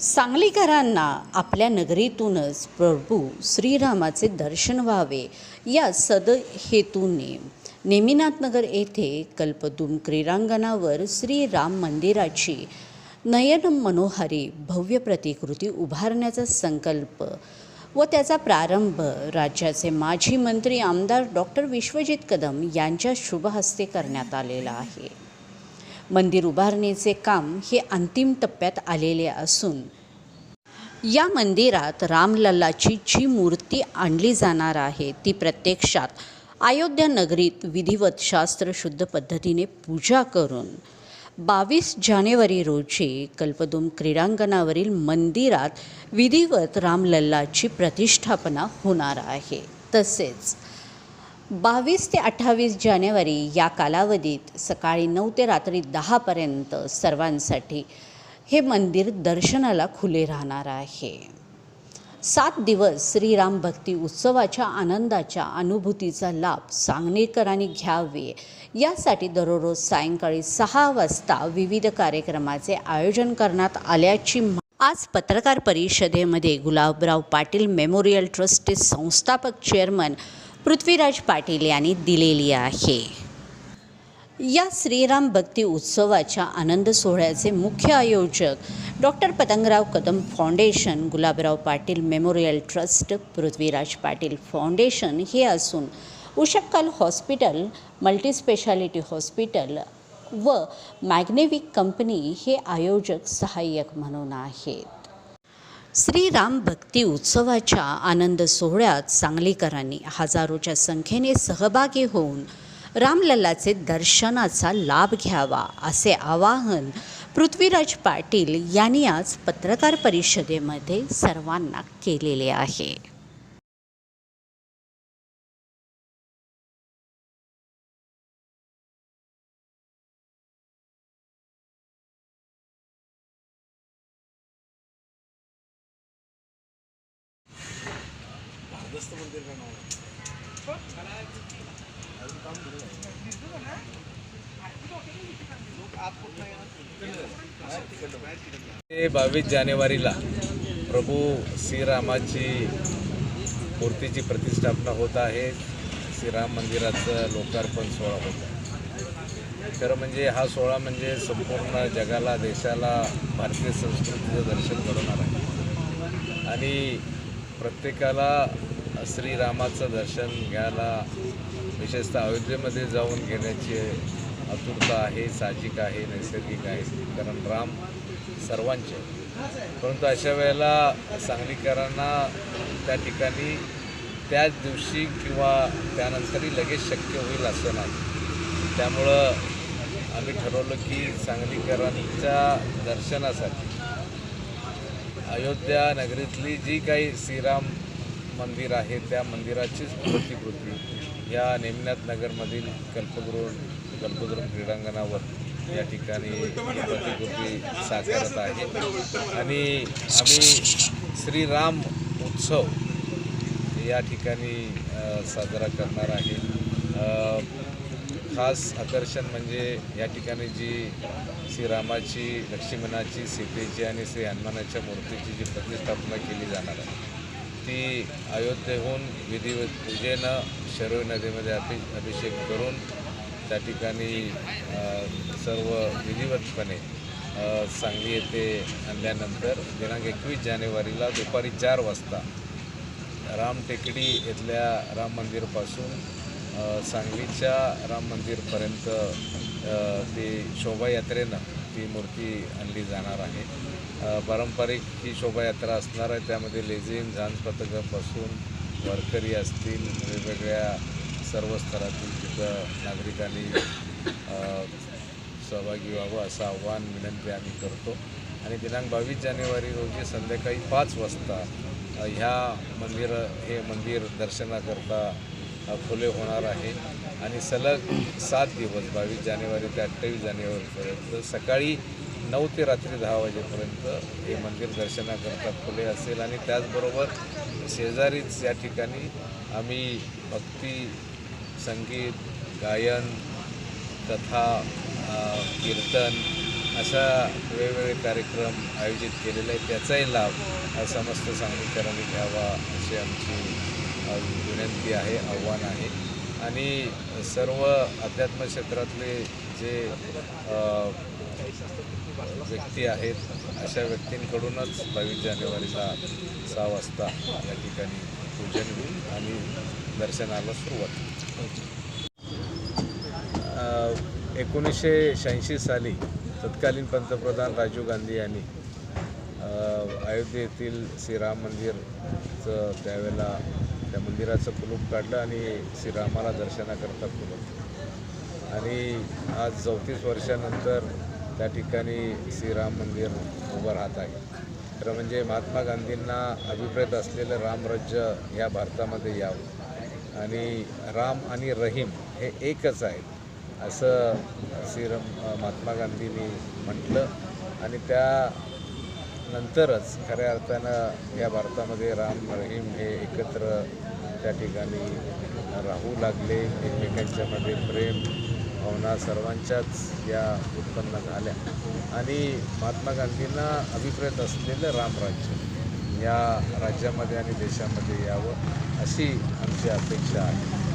सांगलीकरांना आपल्या नगरीतूनच प्रभू श्रीरामाचे दर्शन व्हावे या सदहेतूने नेमिनाथनगर येथे कल्पदूम क्रीडांगणावर श्रीराम मंदिराची नयन मनोहारी भव्य प्रतिकृती उभारण्याचा संकल्प व त्याचा प्रारंभ राज्याचे माजी मंत्री आमदार डॉक्टर विश्वजित कदम यांच्या शुभहस्ते करण्यात आलेला आहे. मंदिर उभारणीचे काम हे अंतिम टप्प्यात आलेले असून या मंदिरात रामलल्लाची जी मूर्ती आणली जाणार आहे ती प्रत्यक्षात अयोध्या नगरीत विधिवत शास्त्रशुद्ध पद्धतीने पूजा करून बावीस जानेवारी रोजी कल्पदुम क्रीडांगणावरील मंदिरात विधिवत रामलल्लाची प्रतिष्ठापना होणार आहे. तसेच बावीस ते अठ्ठावीस जानेवारी या कालावधीत सकाळी नऊ ते रात्री दहापर्यंत सर्वांसाठी हे मंदिर दर्शनाला खुले राहणार आहे. सात दिवस श्रीराम भक्ती उत्सवाच्या आनंदाच्या अनुभूतीचा लाभ सांगणेकरांनी घ्यावे. यासाठी दररोज सायंकाळी सहा वाजता विविध कार्यक्रमाचे आयोजन करण्यात आल्याची आज पत्रकार परिषदेमध्ये गुलाबराव पाटील मेमोरियल ट्रस्टचे संस्थापक चेअरमन पृथ्वीराज पाटील यांनी दिलेली आहे. या श्रीराम भक्ती उत्सवाच्या आनंद सोहळ्याचे मुख्य आयोजक doctor Patangrao Kadam foundation Gulabrao Patil memorial trust Prithviraj Patil foundation हे असून उशक्कल हॉस्पिटल मल्टीस्पेशालिटी हॉस्पिटल व मॅग्नेविक कंपनी हे आयोजक सहाय्यक म्हणून आहेत. श्रीराम भक्ती उत्सवाच्या आनंद सोहळ्यात सांगलीकरांनी हजारोच्या संख्येने सहभागी होऊन रामलल्लाचे दर्शनाचा लाभ घ्यावा असे आवाहन पृथ्वीराज पाटील यांनी आज पत्रकार परिषदेमध्ये सर्वांना केलेले आहे. ते बावीस जानेवारीला प्रभू श्रीरामाची मूर्तीची प्रतिष्ठापना होत आहे. श्रीराम मंदिराचं लोकार्पण सोहळा होत आहे. खरं म्हणजे हा सोहळा म्हणजे संपूर्ण जगाला देशाला भारतीय संस्कृतीचं दर्शन घडवणार आहे. आणि प्रत्येकाला श्रीरामाचं दर्शन घ्यायला विशेषतः अयोध्येमध्ये जाऊन घेण्याची आतुरता आहे साहजिक आहे नैसर्गिक आहे कारण राम सर्वांचे परंतु अशा वेळेला सांगलीकरांना त्या ठिकाणी त्याच दिवशी किंवा त्यानंतरही लगेच शक्य होईल असं नाही. त्यामुळं आम्ही ठरवलं की सांगलीकरांच्या दर्शनासाठी अयोध्या नगरीतली जी काही श्रीराम मंदिर आहे त्या मंदिराचीच प्रतिकृती. या नेमनाथ नगरमधील कल्पगृह कल्पद्रुम क्रीडांगणावर या ठिकाणी प्रतिकृती साकारत आहे. आणि आम्ही श्रीराम उत्सव या ठिकाणी साजरा करणार आहे. खास आकर्षण म्हणजे या ठिकाणी जी श्रीरामाची लक्ष्मणाची सीतेची आणि श्री हनुमानाच्या मूर्तीची जी प्रतिष्ठापना केली जाणार आहे. ती अयोध्येहून विधिवत पूजेनं शरोई नदीमध्ये अभि अभिषेक करून त्या ठिकाणी सर्व विधिवतपणे सांगली येथे आणल्यानंतर दिनांक एकवीस जानेवारीला दुपारी चार वाजता राम टेकडी इथल्या राम मंदिरपासून सांगलीच्या राम मंदिरपर्यंत ते ती शोभायात्रेनं ती मूर्ती आणली जाणार आहे. पारंपरिक ही शोभायात्रा असणार आहे. त्यामध्ये लेझिम झांज पथकापासून वारकरी असतील वेगवेगळ्या सर्व स्तरातील तिथं नागरिकांनी सहभागी व्हावं असं आव्हान विनंती आम्ही करतो. आणि दिनांक बावीस जानेवारी रोजी संध्याकाळी पाच वाजता ह्या मंदिर हे मंदिर दर्शनाकरता खुले होणार आहे. आणि सलग सात दिवस बावीस जानेवारी ते अठ्ठावीस जानेवारीपर्यंत सकाळी नऊ ते रात्री दहा वाजेपर्यंत हे मंदिर दर्शनाकरता खुले असेल. आणि त्याचबरोबर शेजारीच या ठिकाणी आम्ही भक्ती संगीत गायन कथा कीर्तन अशा वेगवेगळे कार्यक्रम आयोजित केलेले आहेत. त्याचाही लाभ समस्त सांगलीकरांनी घ्यावा अशी आमची विनंती आहे आव्हान आहे. आणि सर्व अध्यात्म क्षेत्रातले जे व्यक्ती आहेत अशा व्यक्तींकडूनच बावीस जानेवारीला सहा वाजता या ठिकाणी पूजन होईल आणि दर्शनाला सुरुवात. एकोणीसशे शहाऐंशी साली तत्कालीन पंतप्रधान राजीव गांधी यांनी अयोध्येतील श्रीराम मंदिरचं त्यावेळेला त्या मंदिराचं कुलूप काढलं आणि श्रीरामाला दर्शनाकरता कुलूप. आणि आज चौतीस वर्षानंतर त्या ठिकाणी श्रीराम मंदिर उभं राहत आहे. खरं म्हणजे महात्मा गांधींना अभिप्रेत असलेलं रामराज्य ह्या भारतामध्ये यावं. आणि राम आणि रहीम हे एकच आहेत असं श्रीराम महात्मा गांधींनी म्हटलं. आणि त्या नंतरच खऱ्या अर्थानं या भारतामध्ये राम रहीम हे एकत्र त्या ठिकाणी राहू लागले. एकमेकांच्यामध्ये प्रेम भावना सर्वांच्याच या उत्पन्न झाल्या. आणि महात्मा गांधींना अभिप्रेत असलेलं रामराज्य या राज्यामध्ये आणि देशामध्ये यावं अशी आमची अपेक्षा आहे.